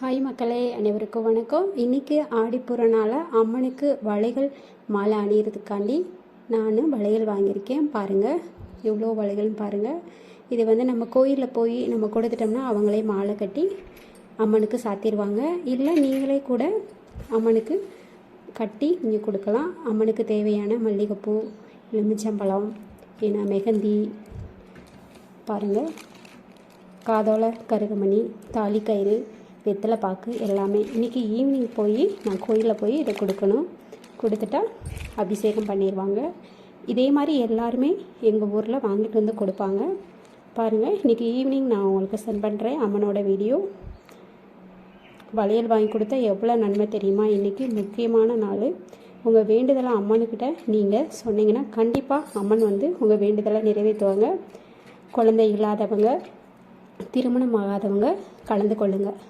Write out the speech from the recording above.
Hi மக்களே அனைவருக்கும் வணக்கம். இன்றைக்கி ஆடிப்புறனால அம்மனுக்கு வளைகள் மாலை அணியறதுக்காண்டி நான் வளையல் வாங்கியிருக்கேன். பாருங்கள் எவ்வளோ வளைகள்னு பாருங்கள் இது வந்து நம்ம கோயிலில் போய் நம்ம கொடுத்துட்டோம்னா அவங்களே மாலை கட்டி அம்மனுக்கு சாத்திடுவாங்க. இல்லை நீங்களே கூட அம்மனுக்கு கட்டி நீங்கள் கொடுக்கலாம். அம்மனுக்கு தேவையான மல்லிகைப்பூ எலுமிச்சம்பழம் ஏன்னா மெகந்தி பாருங்கள் காதோல கருகமணி தாலிக்கயிறு வெத்தலை பாக்கு எல்லாமே. இன்றைக்கி ஈவினிங் போய் நான் கோயிலில் போய் இதை கொடுக்கணும். கொடுத்துட்டா அபிஷேகம் பண்ணிடுவாங்க இதே மாதிரி எல்லாருமே எங்கள் ஊரில் வாங்கிட்டு வந்து கொடுப்பாங்க. பாருங்கள் இன்றைக்கி ஈவினிங் நான் உங்களுக்கு சென்ட் பண்ணுறேன் அம்மனோட வீடியோ வளையல் வாங்கி கொடுத்தா எவ்வளோ நன்மை தெரியுமா? இன்றைக்கி முக்கியமான நாள். உங்கள் வேண்டுதலை அம்மனுக்கிட்ட நீங்கள் சொன்னீங்கன்னா கண்டிப்பாக அம்மன் வந்து உங்கள் வேண்டுதலை நிறைவேற்றுவாங்க. குழந்தை இல்லாதவங்க திருமணம் ஆகாதவங்க கலந்து கொள்ளுங்கள்